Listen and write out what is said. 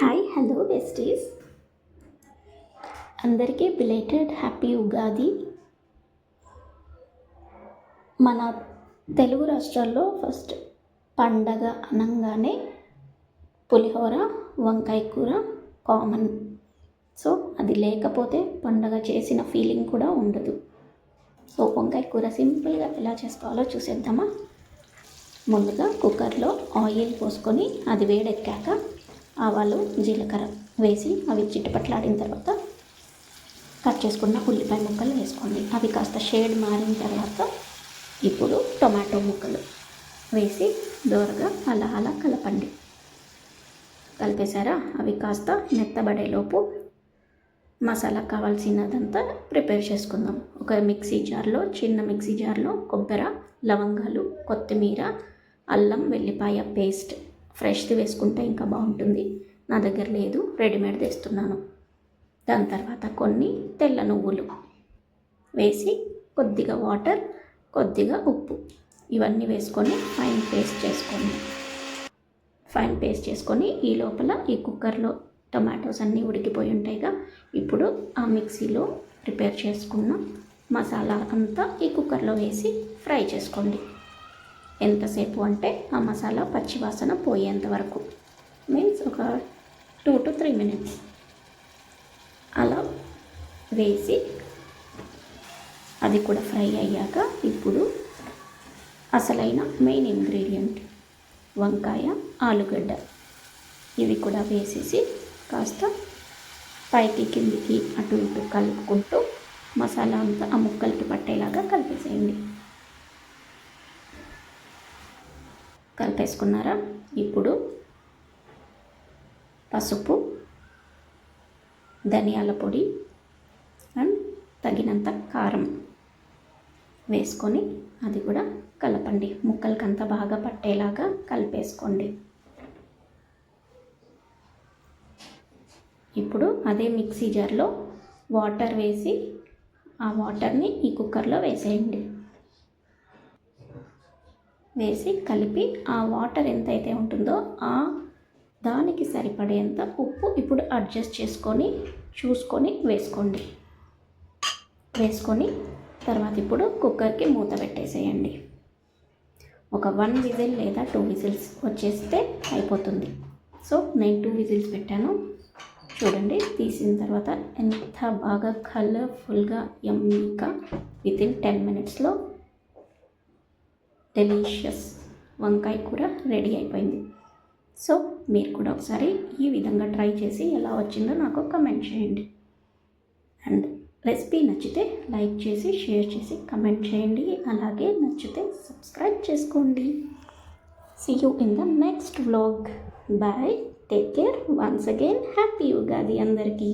Hi hello besties అందరికీ belated happy Ugadi. మన తెలుగు రాష్ట్రాల్లో ఫస్ట్ పండగ అనగానే పులిహోర వంకాయ కూర కామన్ సో అది లేకపోతే పండగ చేసిన ఫీలింగ్ కూడా ఉండదు. సో వంకాయ కూర సింపుల్గా ఎలా చేసుకోవాలో చూసేద్దామా? ముందుగా కుక్కర్లో ఆయిల్ పోసుకొని అది వేడెక్కాక ఆవాలు జీలకర్ర వేసి అవి చిట్టుపట్లాడిన తర్వాత కట్ చేసుకున్న ఉల్లిపాయ ముక్కలు వేసుకోండి. అవి కాస్త షేడ్ మారిన తర్వాత ఇప్పుడు టొమాటో ముక్కలు వేసి దోరగా అలా అలా కలపండి. కలిపేశారా? అవి కాస్త మెత్తబడేలోపు మసాలా కావాల్సినదంతా ప్రిపేర్ చేసుకుందాం. ఒక మిక్సీ జార్లో చిన్న మిక్సీ జార్లో కొబ్బరి లవంగాలు కొత్తిమీర అల్లం వెల్లిపాయ పేస్ట్ ఫ్రెష్ది వేసుకుంటే ఇంకా బాగుంటుంది. నా దగ్గర లేదు రెడీమేడ్ తెస్తున్నాను. దాని తర్వాత కొన్ని తెల్ల నువ్వులు వేసి కొద్దిగా వాటర్ కొద్దిగా ఉప్పు. ఇవన్నీ వేసుకొని ఫైన్ పేస్ట్ చేసుకోండి ఫైన్ పేస్ట్ చేసుకొని ఈ లోపల ఈ కుక్కర్లో టొమాటోస్ అన్నీ ఉడికిపోయి ఉంటాయిగా. ఇప్పుడు ఆ మిక్సీలో ప్రిపేర్ చేసుకున్న మసాలా అంతా ఈ కుక్కర్లో వేసి ఫ్రై చేసుకోండి. ఎంతసేపు అంటే ఆ మసాలా పచ్చివాసన పోయేంత వరకు. మీన్స్ ఒక టూ టు త్రీ మినిట్స్. అలా వేసి అది కూడా ఫ్రై అయ్యాక ఇప్పుడు అసలైన మెయిన్ ఇంగ్రీడియంట్ వంకాయ ఆలుగడ్డ. ఇవి కూడా వేసేసి కాస్త పైకి కిందికి అటు ఇటు కలుపుకుంటూ మసాలా అంతా ఆ ముక్కలకి పట్టేలాగా కలిపేసేయండి. కలిపేసుకున్నారా? ఇప్పుడు పసుపు ధనియాల పొడి అండ్ తగినంత కారం వేసుకొని అది కూడా కలపండి. ముక్కలకంతా బాగా పట్టేలాగా కలిపేసుకోండి. ఇప్పుడు అదే మిక్సీ జార్లో వాటర్ వేసి ఆ వాటర్ని ఈ కుక్కర్లో వేసేయండి. వేసి కలిపి ఆ వాటర్ ఎంతైతే ఉంటుందో ఆ దానికి సరిపడేంత ఉప్పు ఇప్పుడు అడ్జస్ట్ చేసుకొని చూసుకొని వేసుకోండి. వేసుకొని తర్వాత ఇప్పుడు కుక్కర్కి మూత పెట్టేసేయండి. ఒక వన్ విజిల్ లేదా టూ విజిల్స్ వచ్చేస్తే అయిపోతుంది. సో నేను టూ విజిల్స్ పెట్టాను. చూడండి తీసిన తర్వాత ఎంత బాగా కలర్ఫుల్గా ఎమ్మీగా విత్ ఇన్ టెన్ మినిట్స్లో డెలీషియస్ వంకాయ కూర రెడీ అయిపోయింది. సో మీరు కూడా ఒకసారి ఈ విధంగా ట్రై చేసి ఎలా వచ్చిందో నాకు కమెంట్ చేయండి. అండ్ రెసిపీ నచ్చితే లైక్ చేసి షేర్ చేసి కమెంట్ చేయండి. అలాగే నచ్చితే సబ్స్క్రైబ్ చేసుకోండి. See you in the next vlog bye take care once again happy Ugadi అందరికీ.